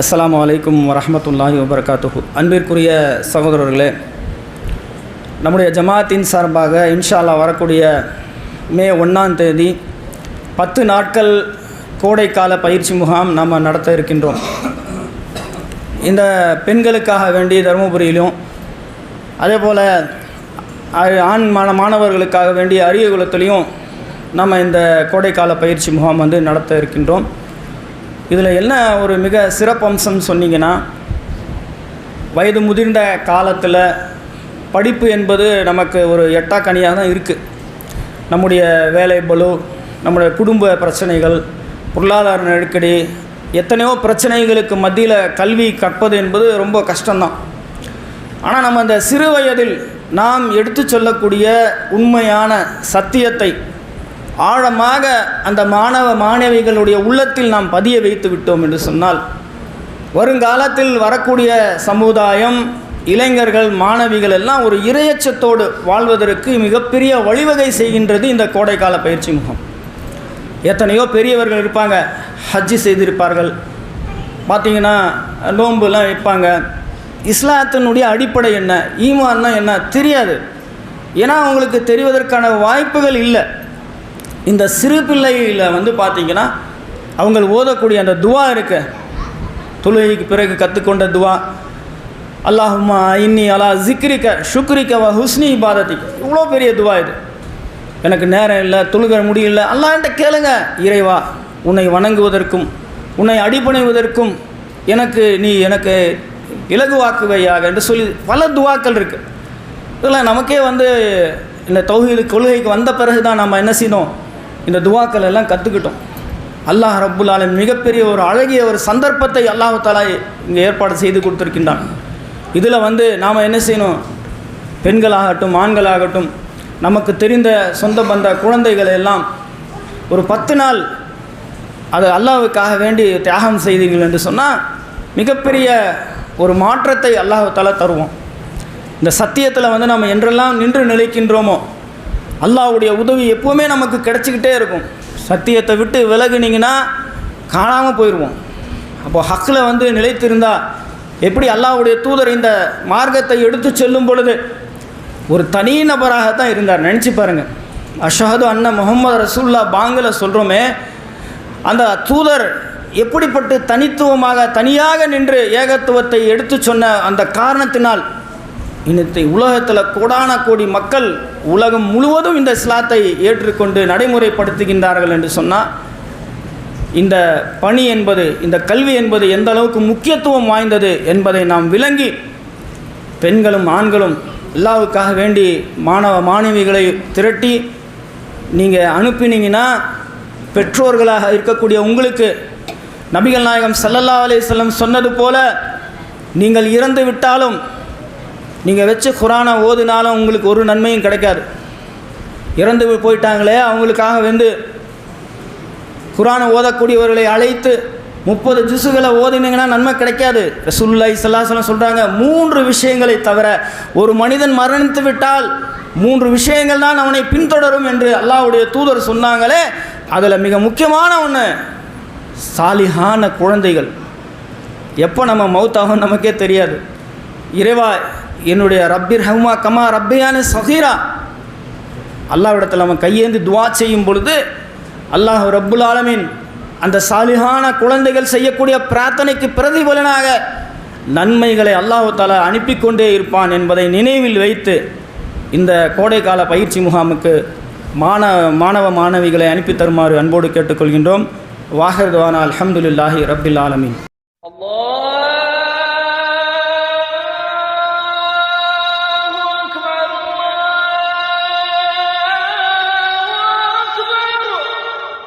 அஸ்லாம் அலைக்கும் வரமத்துல்லாஹி வபர்காத்துஹு. அன்பிற்குரிய சகோதரர்களே நம்முடைய ஜமாத்தின் சார்பாக இன்ஷால்லா வரக்கூடிய மே ஒன்றாம் தேதி பத்து நாட்கள் கோடைக்கால பயிற்சி முகாம் நாம் நடத்த இருக்கின்றோம். இந்த பெண்களுக்காக வேண்டி தருமபுரியிலும் அதே போல் ஆண் மாண மாணவர்களுக்காக வேண்டிய அரியகுலத்திலையும் நம்ம இந்த கோடைக்கால பயிற்சி முகாம் வந்து நடத்த இருக்கின்றோம். இதில் என்ன ஒரு மிக சிறப்பம்சம் சொன்னீங்கன்னா வயது முதிர்ந்த காலத்தில் படிப்பு என்பது நமக்கு ஒரு எட்டாக்கனியாக தான் இருக்குது நம்முடைய வேலை பலு நம்முடைய குடும்ப பிரச்சனைகள் பொருளாதார நெருக்கடி எத்தனையோ பிரச்சனைகளுக்கு மத்தியில் கல்வி கற்பது என்பது ரொம்ப கஷ்டம்தான். ஆனால் நம்ம அந்த சிறு வயதில் நாம் எடுத்து சொல்லக்கூடிய உண்மையான சத்தியத்தை ஆழமாக அந்த மாணவ மாணவிகளுடைய உள்ளத்தில் நாம் பதிய வைத்து விட்டோம் என்று சொன்னால் வருங்காலத்தில் வரக்கூடிய சமுதாயம் இளைஞர்கள் மாணவிகள் எல்லாம் ஒரு இரையச்சத்தோடு வாழ்வதற்கு மிகப்பெரிய வழிவகை செய்கின்றது இந்த கோடைக்கால பயிற்சி முகம். எத்தனையோ பெரியவர்கள் இருப்பாங்க ஹஜ்ஜி செய்திருப்பார்கள். பார்த்தீங்கன்னா நோன்புலாம் வைப்பாங்க. இஸ்லாத்தினுடைய அடிப்படை என்ன ஈமான்னா என்ன தெரியாது. ஏன்னா அவங்களுக்கு தெரிவதற்கான வாய்ப்புகள் இல்லை. இந்த சிறு பிள்ளையில் வந்து பார்த்திங்கன்னா அவங்க ஓதக்கூடிய அந்த துவா இருக்கு. தொழுகைக்கு பிறகு கற்றுக்கொண்ட துவா. அல்லாஹுமா இன்னி அலா ஜிக்ரிக்க ஷுக்ரிக்க வ ஹுஸ்னி இபாதத்திக் இவ்வளோ பெரிய துவா இது. எனக்கு நேரம் இல்லை தொழுக முடியல. அல்லாஹ்ட்ட கேளுங்க இறைவா உன்னை வணங்குவதற்கும் உன்னை அடிபணிவதற்கும் எனக்கு நீ எனக்கு இலகுவாக்குவையாக என்று சொல்லி பல துவாக்கள் இருக்குது இதெல்லாம் நமக்கே வந்து இந்த தொகுதி கொள்கைக்கு வந்த பிறகு தான் நம்ம என்ன செய்யணும் இந்த துவாக்கள் எல்லாம் கற்றுக்கிட்டோம் அல்லாஹ் ரப்புல் ஆலம் மிகப்பெரிய ஒரு அழகிய ஒரு சந்தர்ப்பத்தை அல்லாஹு தாலா இங்கே ஏற்பாடு செய்து கொடுத்துருக்கின்றான். இதில் வந்து நாம் என்ன செய்யணும்? பெண்களாகட்டும் ஆண்களாகட்டும் நமக்கு தெரிந்த சொந்த பந்த குழந்தைகளை எல்லாம் ஒரு பத்து நாள் அது அல்லாவுக்காக வேண்டி தியாகம் செய்தீர்கள் என்று சொன்னால் மிகப்பெரிய ஒரு மாற்றத்தை அல்லாஹ் தருவோம் இந்த சத்தியத்தில் வந்து நம்ம என்றெல்லாம் நின்று நிலைக்கின்றோமோ அல்லாவுடைய உதவி எப்போவுமே நமக்கு கிடச்சிக்கிட்டே இருக்கும். சத்தியத்தை விட்டு விலகுனீங்கன்னா காணாமல் போயிடுவோம் அப்போ ஹக்கில் வந்து நிலைத்திருந்தால் எப்படி அல்லாவுடைய தூதர் இந்த மார்க்கத்தை எடுத்து செல்லும் பொழுது ஒரு தனி நபராகத்தான் இருந்தார். நினச்சி பாருங்கள் அஷஹது அண்ணன் முகமது ரசூல்லா பாங்கில் சொல்கிறோமே அந்த தூதர் எப்படிப்பட்டு தனித்துவமாக தனியாக நின்று ஏகத்துவத்தை எடுத்து சொன்ன அந்த காரணத்தினால் இன்னத்தை உலகத்தில் கோடான கோடி மக்கள் உலகம் முழுவதும் இந்த இஸ்லாத்தை ஏற்றுக்கொண்டு நடைமுறைப்படுத்துகின்றார்கள் என்று சொன்னால் இந்த பணி என்பது இந்த கல்வி என்பது எந்த அளவுக்கு முக்கியத்துவம் வாய்ந்தது என்பதை நாம் விளங்கி பெண்களும் ஆண்களும் எல்லாவுக்காக வேண்டி மாணவ மாணவிகளை திரட்டி நீங்கள் அனுப்பினீங்கன்னா பெற்றோர்களாக இருக்கக்கூடிய உங்களுக்கு நபிகள் நாயகம் சல்லல்லா செல்லம் சொன்னது போல நீங்கள் இறந்து விட்டாலும் நீங்கள் வச்சு குரானை ஓதுனாலும் உங்களுக்கு ஒரு நன்மையும் கிடைக்காது. இறந்து போயிட்டாங்களே அவங்களுக்காக வந்து குரானை ஓதக்கூடியவர்களை அழைத்து முப்பது ஜுசுகளை ஓதினீங்கன்னா நன்மை கிடைக்காது. ரசூல்லாய் சல்லாசலம் சொல்கிறாங்க மூன்று விஷயங்களை தவிர ஒரு மனிதன் மரணித்து விட்டால் மூன்று விஷயங்கள் தான் அவனை பின்தொடரும் என்று அல்லாஹ்வுடைய தூதர் சொன்னாங்களே அதில் மிக முக்கியமான ஒன்று சாலிஹான குழந்தைகள். எப்போ நம்ம மௌத்தாகும் நமக்கே தெரியாது. இறைவா என்னுடைய ரப்பிர் ஹம்மா கமா ரப்பையான சஹீரா அல்லாவிடத்தில் அவன் கையேந்து துவா செய்யும் பொழுது அல்லாஹ் ரப்புல் ஆலமின் அந்த சாலிகான குழந்தைகள் செய்யக்கூடிய பிரார்த்தனைக்கு பிரதிபலனாக நன்மைகளை அல்லாஹு தாலா அனுப்பி கொண்டே இருப்பான் என்பதை நினைவில் வைத்து இந்த கோடைக்கால பயிற்சி முகாமுக்கு மாணவ மாணவ மாணவிகளை அனுப்பி தருமாறு அன்போடு கேட்டுக்கொள்கின்றோம். வாஹர்துவானா அலமதுல்லாஹி ரப்பில் ஆலமின்.